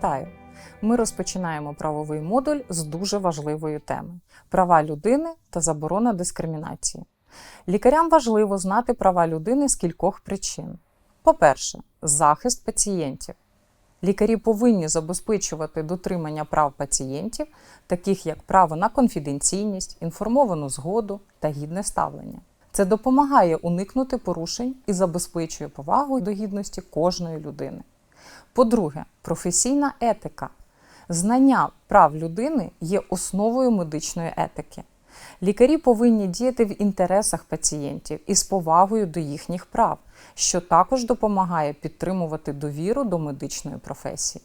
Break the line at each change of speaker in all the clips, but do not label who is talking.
Вітаю! Ми розпочинаємо правовий модуль з дуже важливої теми права людини та заборона дискримінації. Лікарям важливо знати права людини з кількох причин. По-перше, захист пацієнтів. Лікарі повинні забезпечувати дотримання прав пацієнтів, таких як право на конфіденційність, інформовану згоду та гідне ставлення. Це допомагає уникнути порушень і забезпечує повагу до гідності кожної людини. По-друге, професійна етика. Знання прав людини є основою медичної етики. Лікарі повинні діяти в інтересах пацієнтів і з повагою до їхніх прав, що також допомагає підтримувати довіру до медичної професії.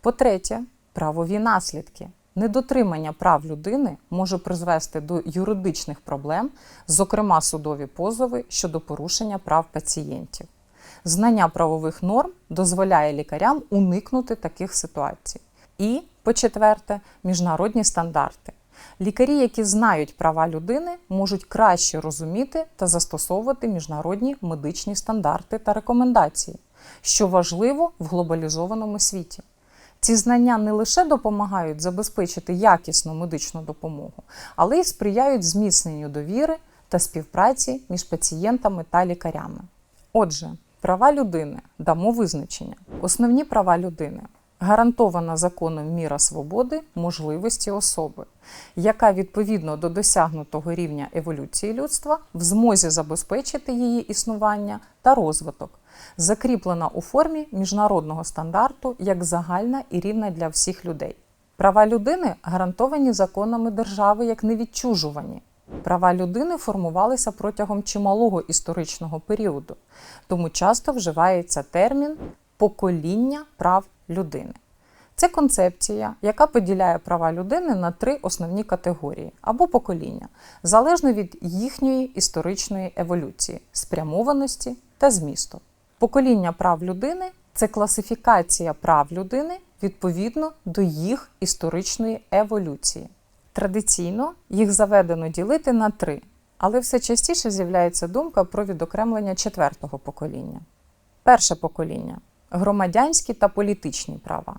По-третє, правові наслідки. Недотримання прав людини може призвести до юридичних проблем, зокрема судові позови щодо порушення прав пацієнтів. Знання правових норм дозволяє лікарям уникнути таких ситуацій. І, по-четверте, міжнародні стандарти. Лікарі, які знають права людини, можуть краще розуміти та застосовувати міжнародні медичні стандарти та рекомендації, що важливо в глобалізованому світі. Ці знання не лише допомагають забезпечити якісну медичну допомогу, але й сприяють зміцненню довіри та співпраці між пацієнтами та лікарями. Отже, права людини дамо визначення. Основні права людини гарантована законом міра свободи можливості особи, яка відповідно до досягнутого рівня еволюції людства в змозі забезпечити її існування та розвиток, закріплена у формі міжнародного стандарту як загальна і рівна для всіх людей. Права людини гарантовані законами держави як невідчужувані. Права людини формувалися протягом чималого історичного періоду, тому часто вживається термін покоління прав людини. Це концепція, яка поділяє права людини на три основні категорії або покоління, залежно від їхньої історичної еволюції, спрямованості та змісту. Покоління прав людини це класифікація прав людини відповідно до їх історичної еволюції. Традиційно їх заведено ділити на три, але все частіше з'являється думка про відокремлення четвертого покоління. Перше покоління громадянські та політичні права.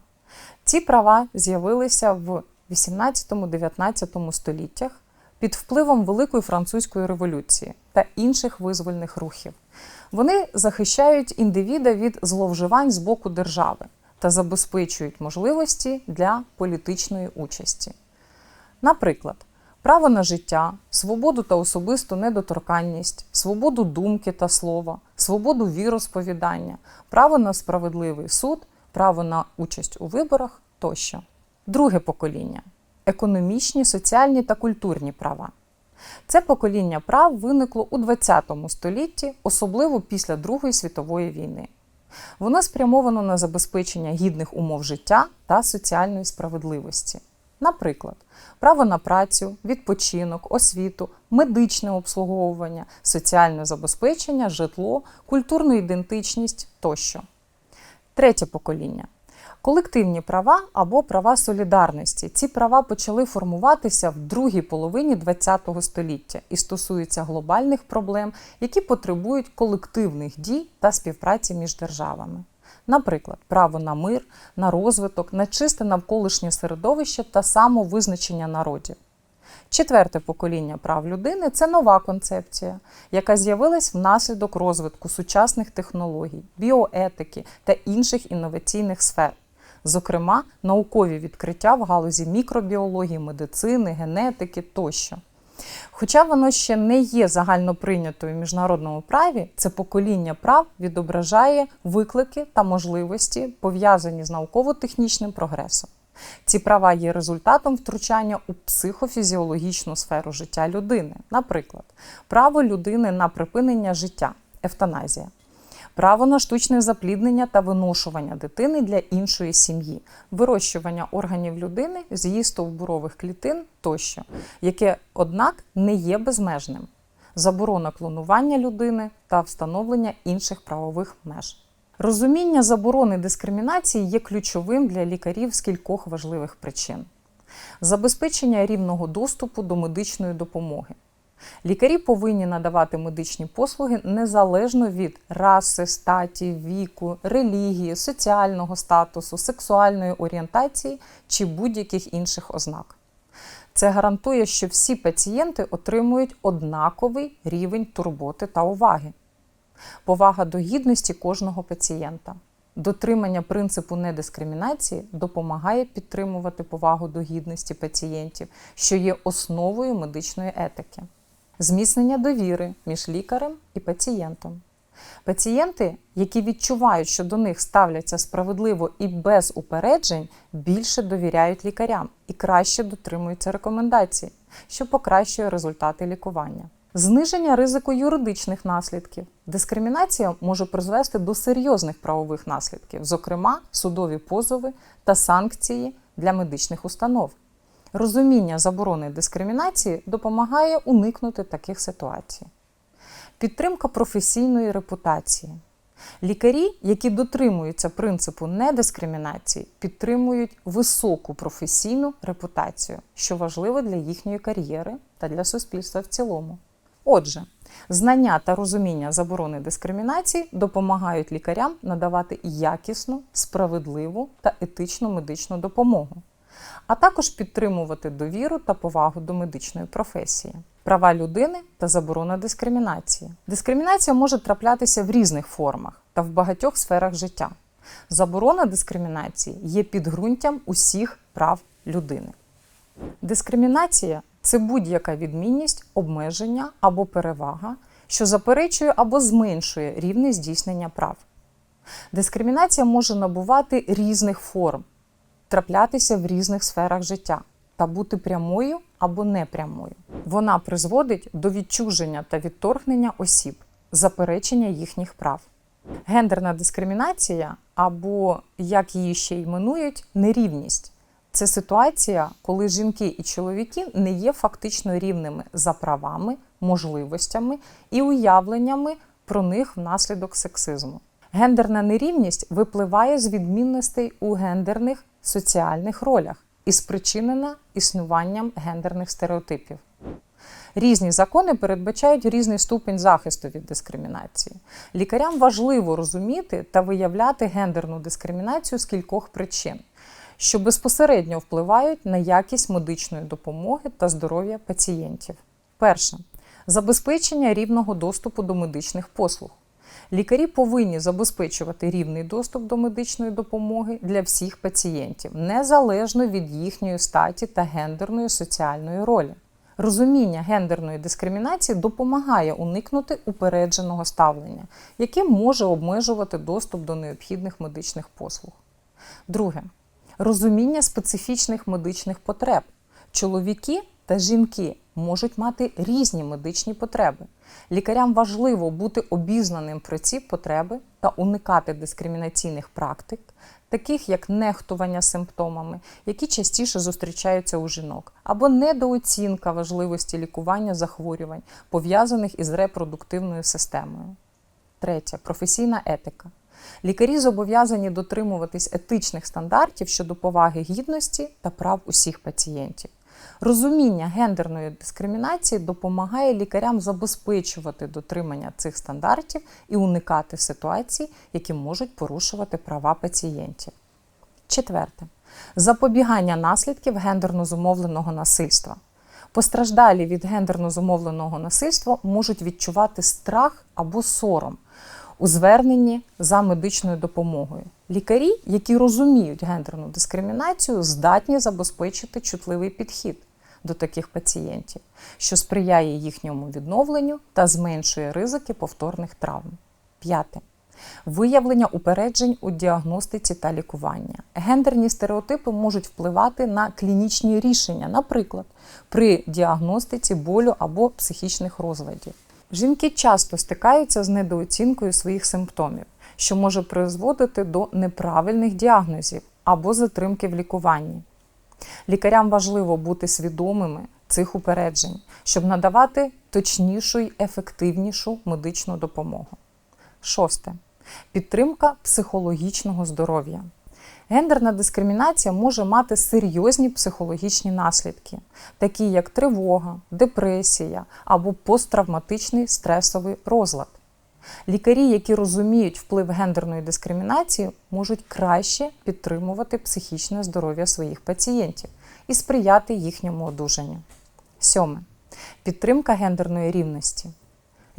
Ці права з'явилися в 18-19 століттях під впливом Великої французької революції та інших визвольних рухів. Вони захищають індивіда від зловживань з боку держави та забезпечують можливості для політичної участі. Наприклад, право на життя, свободу та особисту недоторканність, свободу думки та слова, свободу віросповідання, право на справедливий суд, право на участь у виборах тощо. Друге покоління економічні, соціальні та культурні права. Це покоління прав виникло у ХХ столітті, особливо після Другої світової війни. Воно спрямовано на забезпечення гідних умов життя та соціальної справедливості. Наприклад, право на працю, відпочинок, освіту, медичне обслуговування, соціальне забезпечення, житло, культурну ідентичність тощо. Третє покоління. Колективні права або права солідарності. Ці права почали формуватися в другій половині ХХ століття і стосуються глобальних проблем, які потребують колективних дій та співпраці між державами. Наприклад, право на мир, на розвиток, на чисте навколишнє середовище та самовизначення народів. Четверте покоління прав людини це нова концепція, яка з'явилась внаслідок розвитку сучасних технологій, біоетики та інших інноваційних сфер, зокрема, наукові відкриття в галузі мікробіології, медицини, генетики тощо. Хоча воно ще не є загально прийнятою в міжнародному праві, це покоління прав відображає виклики та можливості, пов'язані з науково-технічним прогресом. Ці права є результатом втручання у психофізіологічну сферу життя людини, наприклад, право людини на припинення життя, евтаназія, право на штучне запліднення та виношування дитини для іншої сім'ї, вирощування органів людини з її стовбурових клітин тощо, яке, однак, не є безмежним, заборона клонування людини та встановлення інших правових меж. Розуміння заборони дискримінації є ключовим для лікарів з кількох важливих причин: забезпечення рівного доступу до медичної допомоги, Лікарі повинні надавати медичні послуги незалежно від раси, статі, віку, релігії, соціального статусу, сексуальної орієнтації чи будь-яких інших ознак. Це гарантує, що всі пацієнти отримують однаковий рівень турботи та уваги, повага до гідності кожного пацієнта. Дотримання принципу недискримінації допомагає підтримувати повагу до гідності пацієнтів, що є основою медичної етики, зміцнення довіри між лікарем і пацієнтом. Пацієнти, які відчувають, що до них ставляться справедливо і без упереджень, більше довіряють лікарям і краще дотримуються рекомендацій, що покращує результати лікування. Зниження ризику юридичних наслідків. Дискримінація може призвести до серйозних правових наслідків, зокрема судові позови та санкції для медичних установ. Розуміння заборони дискримінації допомагає уникнути таких ситуацій. Підтримка професійної репутації. Лікарі, які дотримуються принципу недискримінації, підтримують високу професійну репутацію, що важливо для їхньої кар'єри та для суспільства в цілому. Отже, знання та розуміння заборони дискримінації допомагають лікарям надавати якісну, справедливу та етичну медичну допомогу, а також підтримувати довіру та повагу до медичної професії. Права людини та заборона дискримінації. Дискримінація може траплятися в різних формах та в багатьох сферах життя. Заборона дискримінації є підґрунтям усіх прав людини. Дискримінація це будь-яка відмінність, обмеження або перевага, що заперечує або зменшує рівне здійснення прав. Дискримінація може набувати різних форм, траплятися в різних сферах життя та бути прямою або непрямою. Вона призводить до відчуження та відторгнення осіб, заперечення їхніх прав. Гендерна дискримінація, або, як її ще іменують, нерівність це ситуація, коли жінки і чоловіки не є фактично рівними за правами, можливостями і уявленнями про них внаслідок сексизму. Гендерна нерівність випливає з відмінностей у гендерних соціальних ролях і спричинена існуванням гендерних стереотипів. Різні закони передбачають різний ступень захисту від дискримінації. Лікарям важливо розуміти та виявляти гендерну дискримінацію з кількох причин, що безпосередньо впливають на якість медичної допомоги та здоров'я пацієнтів. Перше забезпечення рівного доступу до медичних послуг. Лікарі повинні забезпечувати рівний доступ до медичної допомоги для всіх пацієнтів, незалежно від їхньої статі та гендерної соціальної ролі. Розуміння гендерної дискримінації допомагає уникнути упередженого ставлення, яке може обмежувати доступ до необхідних медичних послуг. Друге розуміння специфічних медичних потреб. Чоловіки та жінки можуть мати різні медичні потреби. Лікарям важливо бути обізнаним про ці потреби та уникати дискримінаційних практик, таких як нехтування симптомами, які частіше зустрічаються у жінок, або недооцінка важливості лікування захворювань, пов'язаних із репродуктивною системою. Третє професійна етика. Лікарі зобов'язані дотримуватись етичних стандартів щодо поваги гідності та прав усіх пацієнтів. Розуміння гендерної дискримінації допомагає лікарям забезпечувати дотримання цих стандартів і уникати ситуацій, які можуть порушувати права пацієнтів. Четверте запобігання наслідків гендерно зумовленого насильства. Постраждалі від гендерно зумовленого насильства можуть відчувати страх або сором у зверненні за медичною допомогою. Лікарі, які розуміють гендерну дискримінацію, здатні забезпечити чутливий підхід до таких пацієнтів, що сприяє їхньому відновленню та зменшує ризики повторних травм. П'яте. Виявлення упереджень у діагностиці та лікування. Гендерні стереотипи можуть впливати на клінічні рішення, наприклад, при діагностиці болю або психічних розладів. Жінки часто стикаються з недооцінкою своїх симптомів, що може призводити до неправильних діагнозів або затримки в лікуванні. Лікарям важливо бути свідомими цих упереджень, щоб надавати точнішу й ефективнішу медичну допомогу. Шосте. Підтримка психологічного здоров'я. Гендерна дискримінація може мати серйозні психологічні наслідки, такі як тривога, депресія або посттравматичний стресовий розлад. Лікарі, які розуміють вплив гендерної дискримінації, можуть краще підтримувати психічне здоров'я своїх пацієнтів і сприяти їхньому одужанню. Сьоме. Підтримка гендерної рівності.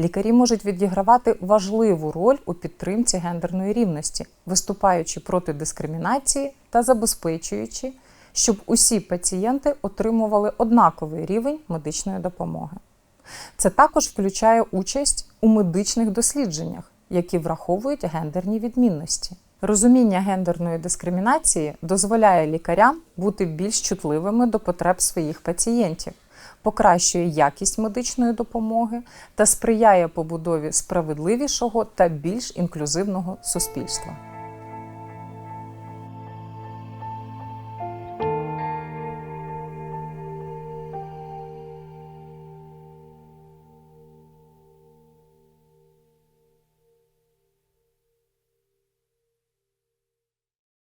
Лікарі можуть відігравати важливу роль у підтримці гендерної рівності, виступаючи проти дискримінації та забезпечуючи, щоб усі пацієнти отримували однаковий рівень медичної допомоги. Це також включає участь у медичних дослідженнях, які враховують гендерні відмінності. Розуміння гендерної дискримінації дозволяє лікарям бути більш чутливими до потреб своїх пацієнтів, покращує якість медичної допомоги та сприяє побудові справедливішого та більш інклюзивного суспільства.